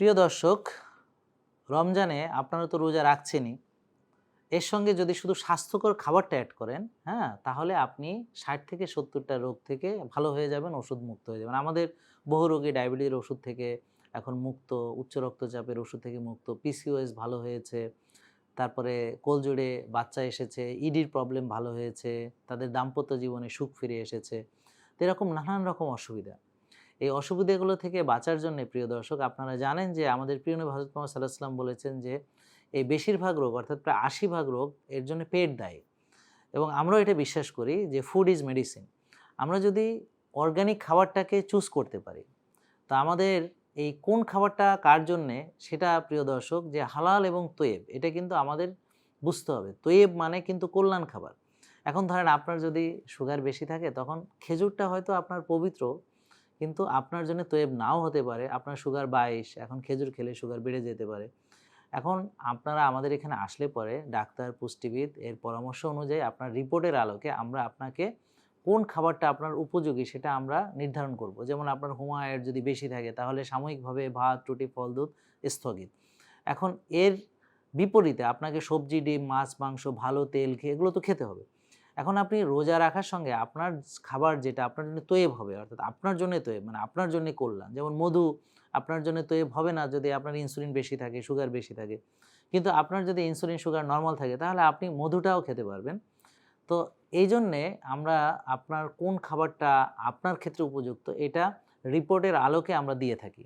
প্রিয় দর্শক, রমজানে আপনারা তো রোজা রাখছেনই। এর সঙ্গে যদি শুধু স্বাস্থ্যকর খাবারটা অ্যাড করেন হ্যাঁ তাহলে আপনি ষাট থেকে সত্তরটা রোগ থেকে ভালো হয়ে যাবেন ওষুধ মুক্ত হয়ে যাবেন। আমাদের বহু রোগী ডায়াবেটিসের ওষুধ থেকে এখন মুক্ত, উচ্চ রক্তচাপের ওষুধ থেকে মুক্ত পিসিওএস ভালো হয়েছে, তারপরে কোলজোড়ে বাচ্চা এসেছে ইডির প্রবলেম ভালো হয়েছে, তাদের দাম্পত্য জীবনে সুখ ফিরে এসেছে। এরকম নানান রকম অসুবিধা। এই অসুবিধাগুলো থেকে বাঁচার জন্য, প্রিয় দর্শক, আপনারা জানেন যে আমাদের প্রিয় নবী হজরত মোহাম্মদ সাল্লাহ সাল্লাম বলেছেন যে, এই বেশিরভাগ রোগ, অর্থাৎ প্রায় আশি ভাগ রোগ, এর জন্য পেট দায়ী। এবং আমরাও এটা বিশ্বাস করি যে ফুড ইজ মেডিসিন আমরা যদি অর্গানিক খাবারটাকে চুজ করতে পারি, তা আমাদের এই কোন খাবারটা কার জন্যে, সেটা, প্রিয় দর্শক, যে হালাল এবং তৈব এটা কিন্তু আমাদের বুঝতে হবে। তৈব মানে কিন্তু কল্যাণ খাবার। এখন ধরেন আপনার যদি সুগার বেশি থাকে, তখন খেজুরটা হয়তো আপনার পবিত্র কিন্তু আপনার জন্য তৈব নাও হতে পারে। আপনার সুগার বাইশ, এখন খেজুর খেলে সুগার বেড়ে যেতে পারে। এখন আপনারা আমাদের এখানে আসলে পরে ডাক্তার, পুষ্টিবিদ, এর পরামর্শ অনুযায়ী আপনার রিপোর্টের আলোকে আমরা আপনাকে কোন খাবারটা আপনার উপযোগী সেটা আমরা নির্ধারণ করব। যেমন আপনার হুমায়ের যদি বেশি থাকে তাহলে সাময়িকভাবে ভাত, রুটি, ফল, দুধ স্থগিত। এখন এর বিপরীতে আপনাকে সবজি, ডিম, মাছ, মাংস, ভালো তেল খেয়ে এগুলো তো খেতে হবে। এখন আপনি রোজা রাখার সঙ্গে আপনার খাবার যেটা আপনার জন্য তৈব হবে, অর্থাৎ আপনার জন্য তৈব মানে আপনার জন্য কল্যাণ যেমন মধু আপনার জন্য তৈব হবে না যদি আপনার ইনসুলিন বেশি থাকে সুগার বেশি থাকে। কিন্তু আপনার যদি ইনসুলিন সুগার নর্মাল থাকে, তাহলে আপনি মধুটাও খেতে পারবেন। তো এই জন্যে আমরা আপনার কোন খাবারটা আপনার ক্ষেত্রে উপযুক্ত, এটা রিপোর্টের আলোকে আমরা দিয়ে থাকি।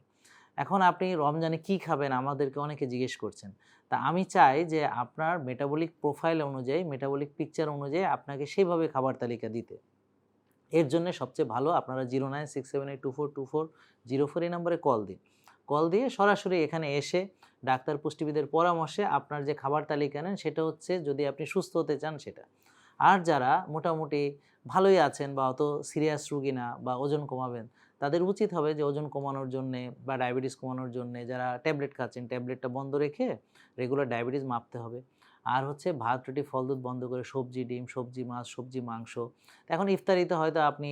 এখন আপনি রমজানে কি খাবেন আমাদেরকে অনেকে জিজ্ঞেস করছেন। তা আমি চাই যে আপনার মেটাবলিক প্রোফাইল অনুযায়ী মেটাবলিক পিকচার অনুযায়ী আপনাকে সেইভাবে খাবার তালিকা দিতে। এর জন্য সবচেয়ে ভালো আপনারা zero nine six seven eight two four two four zero four এই নম্বরে কল দিন। কল দিয়ে সরাসরি এখানে এসে ডাক্তার পুষ্টিবিদের পরামর্শে আপনার যে খাবার তালিকা নেন সেটা হচ্ছে যদি আপনি সুস্থ হতে চান সেটা। আর যারা মোটামুটি ভালোই আছেন বা অত সিরিয়াস রুগী না বা ওজন কমাবেন তাদের উচিত হবে যে ওজন কমানোর জন্যে বা ডায়াবেটিস কমানোর জন্যে যারা ট্যাবলেট খাচ্ছেন ট্যাবলেটটা বন্ধ রেখে রেগুলার ডায়াবেটিস মাপতে হবে। আর হচ্ছে ভাত, রুটি, ফল, দুধ বন্ধ করে সবজি, ডিম, সবজি, মাছ, সবজি, মাংস। এখন ইফতারিতে হয়তো আপনি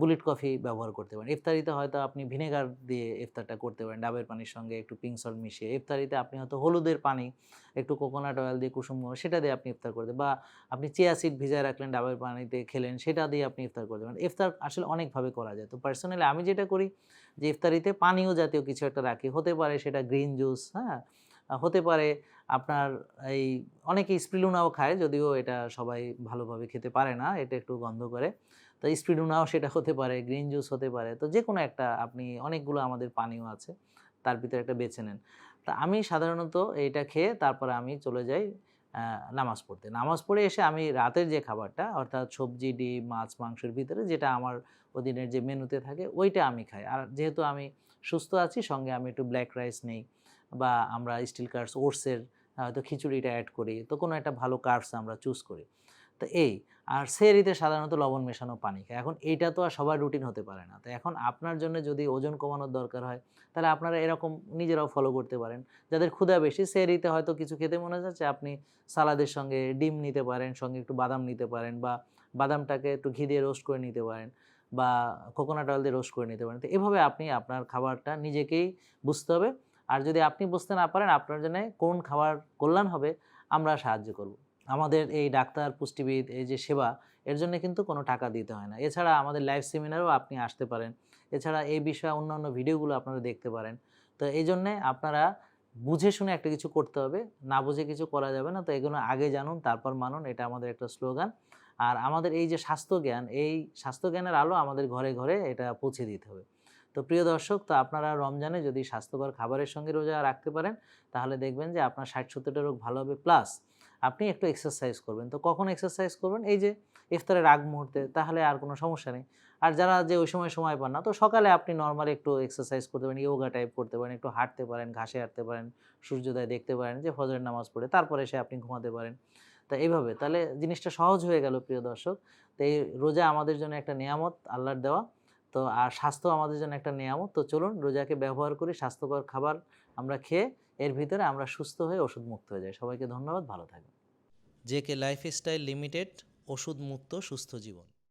বুলেট কফি ব্যবহার করতে পারেন। ইফতারিতে হয়তো আপনি ভিনেগার দিয়ে ইফতারটা করতে পারেন, ডাবের পানির সঙ্গে একটু পিঙ্ক সল্ট মিশিয়ে। ইফতারিতে আপনি হয়তো হলুদের পানি, একটু কোকোনাট অয়েল দিয়ে কুসুম সেটা দিয়ে আপনি ইফতার করতে বা আপনি চিয়া সিড ভিজায় রাখলেন, ডাবের পানিতে খেলেন, সেটা দিয়ে আপনি ইফতার করতে পারেন। ইফতার আসলে অনেকভাবে করা যায়। তো পার্সোনালি আমি যেটা করি যে, ইফতারিতে পানীয় জাতীয় কিছু একটা রাখি। হতে পারে সেটা গ্রিন জুস হ্যাঁ? হতে পারে আপনার এই অনেকে স্প্রিলুনাও খায় যদিও এটা সবাই ভালোভাবে খেতে পারে না, এটা একটু গন্ধ করে। তো স্প্রিলুনাও সেটা হতে পারে, গ্রিন জুস হতে পারে, তো যে কোনো একটা আপনি অনেকগুলো আমাদের পানীয় আছে, তার ভিতরে একটা বেছে নেন। তা আমি সাধারণত এটা খেয়ে তারপরে আমি চলে যাই নামাজ পড়তে। নামাজ পড়ে এসে আমি রাতের যে খাবারটা, অর্থাৎ সবজি, ডিম, মাছ, মাংসের ভিতরে যেটা আমার ওদিনের যে মেনুতে থাকে, ওইটা আমি খাই। আর যেহেতু আমি সুস্থ আছি, সঙ্গে আমি একটু ব্ল্যাক রাইস নেই বা আমরা স্টিল কার্স ওটসের হয়তো খিচুড়িটা অ্যাড করি, তো কোনো একটা ভালো কার্স আমরা চুজ করি। তো এই, আর সেরিতে সাধারণত লবণ মেশানো পানি খায়। এখন এইটা তো আর সবার রুটিন হতে পারে না। তো এখন আপনার জন্য যদি ওজন কমানোর দরকার হয়, তাহলে আপনারা এরকম নিজেরাও ফলো করতে পারেন। যাদের ক্ষুধা বেশি সেরিতে হয়তো কিছু খেতে মনে যাচ্ছে আপনি সালাদের সঙ্গে ডিম নিতে পারেন, সঙ্গে একটু বাদাম নিতে পারেন বা বাদামটাকে একটু ঘি দিয়ে রোস্ট করে নিতে পারেন বা কোকোনাট অয়েল দিয়ে রোস্ট করে নিতে পারেন। তো এভাবে আপনি আপনার খাবারটা নিজেকেই বুঝতে হবে। আর যদি আপনি বুঝতে না পারেন আপনার জন্য কোন খাবার কল্যাণ হবে, আমরা সাহায্য করব। আমাদের এই ডাক্তার, পুষ্টিবিদ, এই যে সেবা, এর জন্য কিন্তু কোনো টাকা দিতে হয় না। এছাড়া আমাদের লাইভ সেমিনারও আপনি আসতে পারেন। এছাড়া এই বিষয়ে অন্যান্য ভিডিওগুলো আপনারা দেখতে পারেন। তো এই জন্যে আপনারা বুঝে শুনে একটা কিছু করতে হবে। না বুঝে কিছু করা যাবে না। তো এগুলো আগে জানুন, তারপর মানুন। এটা আমাদের একটা স্লোগান আর আমাদের এই যে স্বাস্থ্যজ্ঞান এই স্বাস্থ্যজ্ঞানের আলো আমাদের ঘরে ঘরে এটা পৌঁছে দিতে হবে। তো প্রিয় দর্শক, তো আপনারা রমজানে যদি স্বাস্থ্যকর খাবারের সঙ্গে রোজা রাখতে পারেন, তাহলে দেখবেন যে আপনার ষাট সত্তরটা রোগ ভালো হবে। প্লাস আপনি একটু এক্সারসাইজ করবেন। তো কখন এক্সারসাইজ করবেন? এই যে ইফতারের আগ মুহূর্তে, তাহলে আর কোনো সমস্যা নেই। আর যারা যে ওই সময় সময় পান না, তো সকালে আপনি নর্মালি একটু এক্সারসাইজ করতে পারেন ইয়োগা টাইপ করতে পারেন, একটু হাঁটতে পারেন, ঘাসে হাঁটতে পারেন, সূর্যোদয় দেখতে পারেন, যে ফজরের নামাজ পড়ে, তারপরে এসে আপনি ঘুমাতে পারেন। তা এইভাবে। তাহলে জিনিসটা সহজ হয়ে গেল প্রিয় দর্শক। তো এই রোজা আমাদের জন্য একটা নিয়ামত, আল্লাহর দেওয়া। তো আর স্বাস্থ্য আমাদের জন্য একটা নিয়ামত। তো চলুন রোজাকে ব্যবহার করি, স্বাস্থ্যকর খাবার আমরা খেয়ে এর ভিতরে আমরা সুস্থ হয়ে ওষুধ মুক্ত হয়ে যাই। সবাইকে ধন্যবাদ, ভালো থাকবেন। জেকে লাইফস্টাইল লাইফ লিমিটেড ওষুধ মুক্ত সুস্থ জীবন।